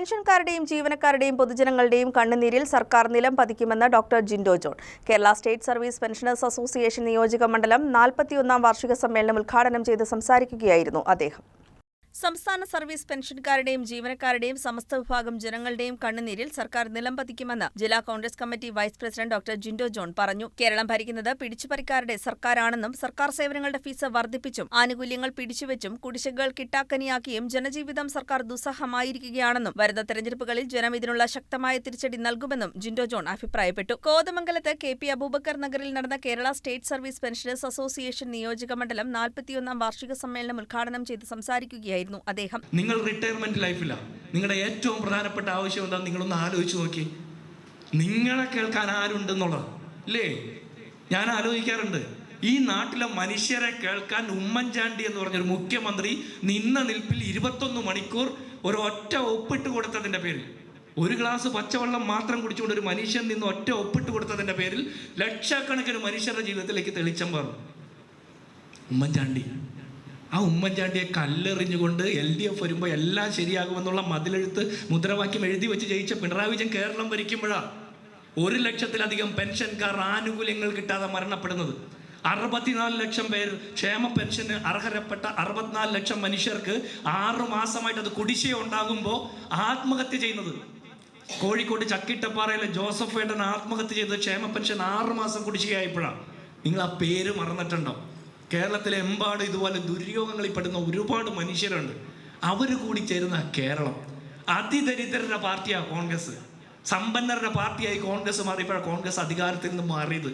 പെൻഷൻകാരുടെയും ജീവനക്കാരുടെയും പൊതുജനങ്ങളുടെയും കണ്ണുനീരിൽ സർക്കാർ നിലം പതിക്കുമെന്ന് doctor Jindo John. Kerala state service pensioners association നിയോജക മണ്ഡലം നാൽപ്പത്തിയൊന്നാം വാർഷിക സമ്മേളനം ഉദ്ഘാടനം ചെയ്ത് സംസാരിക്കുകയായിരുന്നു അദ്ദേഹം. സംസ്ഥാന സർവീസ് പെൻഷൻകാരുടെയും ജീവനക്കാരുടെയും സമസ്ത വിഭാഗം ജനങ്ങളുടെയും കണ്ണുനീരിൽ സർക്കാർ നിലം പതിക്കുമെന്ന് ജില്ലാ Congress committee vice president doctor Jindo John പറഞ്ഞു. കേരളം ഭരിക്കുന്നത് പിടിച്ചുപറിക്കാരുടെ സർക്കാരാണെന്നും സർക്കാർ സേവനങ്ങളുടെ ഫീസ് വർദ്ധിപ്പിച്ചും ആനുകൂല്യങ്ങൾ പിടിച്ചുവെച്ചും കുടിശ്ശികകൾ കിട്ടാക്കനിയാക്കിയും ജനജീവിതം സർക്കാർ ദുസ്സഹമായിരിക്കുകയാണെന്നും വരുന്ന തെരഞ്ഞെടുപ്പുകളിൽ ജനം ഇതിനുള്ള ശക്തമായ തിരിച്ചടി നൽകുമെന്നും ജിൻഡോ ജോൺ അഭിപ്രായപ്പെട്ടു. കോതമംഗലത്ത് കെ പി അബൂബക്കർ നഗറിൽ നടന്ന Kerala state service pensioners association നിയോജക മണ്ഡലം നാൽപ്പത്തിയൊന്നാം വാർഷിക സമ്മേളനം ഉദ്ഘാടനം ചെയ്ത് സംസാരിക്കുകയായിരുന്നു അദ്ദേഹം നിങ്ങൾ റിട്ടയർമെന്റ് ലൈഫിലാണ് നിങ്ങളുടെ ഏറ്റവും പ്രധാനപ്പെട്ട ആവശ്യം എന്താ നിങ്ങളൊന്ന് ആലോചിച്ച് നോക്കി. നിങ്ങളെ കേൾക്കാൻ ആരുണ്ടെന്നുള്ളത്. അല്ലേ ഞാൻ ആലോചിക്കാറുണ്ട്. ഈ നാട്ടിലെ മനുഷ്യരെ കേൾക്കാൻ ഉമ്മൻചാണ്ടി എന്ന് പറഞ്ഞൊരു മുഖ്യമന്ത്രി നിന്ന നിൽപ്പിൽ ഇരുപത്തൊന്ന് മണിക്കൂർ ഒരു ഒറ്റ ഒപ്പിട്ട് കൊടുത്തതിന്റെ പേരിൽ. ഒരു ഗ്ലാസ് പച്ചവെള്ളം മാത്രം കുടിച്ചുകൊണ്ട് ഒരു മനുഷ്യൻ നിന്ന് ഒറ്റ ഒപ്പിട്ട് കൊടുത്തതിന്റെ പേരിൽ ലക്ഷക്കണക്കിന് മനുഷ്യരുടെ ജീവിതത്തിലേക്ക് തെളിച്ചം പറഞ്ഞു ഉമ്മൻചാണ്ടി. ആ ഉമ്മൻചാണ്ടിയെ കല്ലെറിഞ്ഞുകൊണ്ട് എൽ ഡി എഫ് വരുമ്പോൾ എല്ലാം ശരിയാകുമെന്നുള്ള മതിലെഴുത്ത് മുദ്രാവാക്യം എഴുതി വെച്ച് ജയിച്ച പിണറായി വിജയൻ കേരളം ഭരിക്കുമ്പോഴാണ് ഒരു ലക്ഷത്തിലധികം പെൻഷൻകാർ ആനുകൂല്യങ്ങൾ കിട്ടാതെ മരണപ്പെടുന്നത്. അറുപത്തിനാല് ലക്ഷം പേർ ക്ഷേമ പെൻഷന് അർഹരപ്പെട്ട അറുപത്തിനാല് ലക്ഷം മനുഷ്യർക്ക് ആറു മാസമായിട്ട് അത് കുടിശ്ശിക ഉണ്ടാകുമ്പോൾ ആത്മഹത്യ ചെയ്യുന്നത്. കോഴിക്കോട് ചക്കിട്ടപ്പാറയിലെ ജോസഫ് ഏട്ടൻ ആത്മഹത്യ ചെയ്തത് ക്ഷേമ പെൻഷൻ ആറു മാസം കുടിശ്ശികയായപ്പോഴാണ് നിങ്ങൾ ആ പേര് മറന്നിട്ടുണ്ടോ? കേരളത്തിലെ എമ്പാട് ഇതുപോലെ ദുര്യോഗങ്ങളിൽ പെടുന്ന ഒരുപാട് മനുഷ്യരുണ്ട്. അവർ കൂടി ചേരുന്ന കേരളം. അതിദരിദ്രരുടെ പാർട്ടിയാണ് കോൺഗ്രസ്. സമ്പന്നരുടെ പാർട്ടിയായി കോൺഗ്രസ് മാറിയപ്പോഴാണ് കോൺഗ്രസ് അധികാരത്തിൽ നിന്ന് മാറിയത്.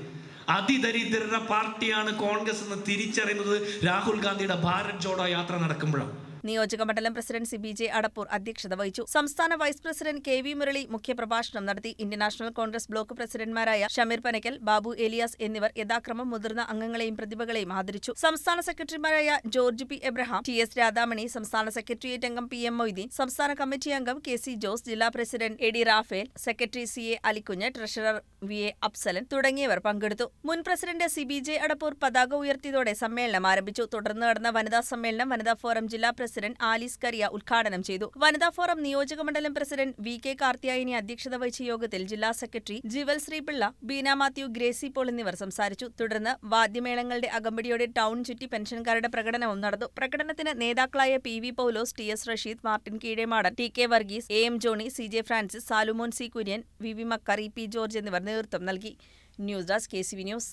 അതിദരിദ്രരുടെ പാർട്ടിയാണ് കോൺഗ്രസ് എന്ന് തിരിച്ചറിയുന്നത് രാഹുൽ ഗാന്ധിയുടെ ഭാരത് ജോഡോ യാത്ര നടക്കുമ്പോഴാണ് നിയോജക മണ്ഡലം president C B J Adappur അധ്യക്ഷത വഹിച്ചു. സംസ്ഥാന vice president K V Murali മുഖ്യപ്രഭാഷണം നടത്തി. ഇന്ത്യൻ നാഷണൽ കോൺഗ്രസ് ബ്ലോക്ക് പ്രസിഡന്റുമാരായ ഷമീർ പനക്കൽ ബാബു എലിയാസ് എന്നിവർ യഥാക്രമം മുതിർന്ന അംഗങ്ങളെയും പ്രതിഭകളെയും ആദരിച്ചു. സംസ്ഥാന സെക്രട്ടറിമാരായ George P Abraham T S Radhamani സംസ്ഥാന സെക്രട്ടേറിയറ്റ് അംഗം പി എം മൊയ്തീൻ സംസ്ഥാന കമ്മിറ്റി അംഗം കെ സി ജോസ് ജില്ലാ president A D Raphael secretary C A Alikunju treasurer V A Afsalan തുടങ്ങിയവർ പങ്കെടുത്തു. മുൻ president C B J Adappur പതാക ഉയർത്തിയതോടെ സമ്മേളനം ആരംഭിച്ചു. തുടർന്ന് നടന്ന വനിതാ സമ്മേളനം വനിതാ ഫോറം ജില്ലാ പ്രസിഡന്റ് ആലീസ് കരിയ ഉദ്ഘാടനം ചെയ്തു. വനിതാ ഫോറം നിയോജക മണ്ഡലം പ്രസിഡന്റ് വി കെ കാർത്തിയായിനി അധ്യക്ഷത വഹിച്ച യോഗത്തിൽ ജില്ലാ secretary Jival Sreepillai Beena Mathew Gracy Paul എന്നിവർ സംസാരിച്ചു. തുടർന്ന് വാദ്യമേളങ്ങളുടെ അകമ്പടിയോടെ ടൗൺ ചുറ്റി പെൻഷൻകാരുടെ പ്രകടനവും നടന്നു. പ്രകടനത്തിന് നേതാക്കളായ P V Paulose T S Rasheed Martin Keezhemadan T K Varghese A M Johnny C J Francis Salumon C Kurian V V Makkar E P George എന്നിവർ നേതൃത്വം നൽകി. News desk K C V news.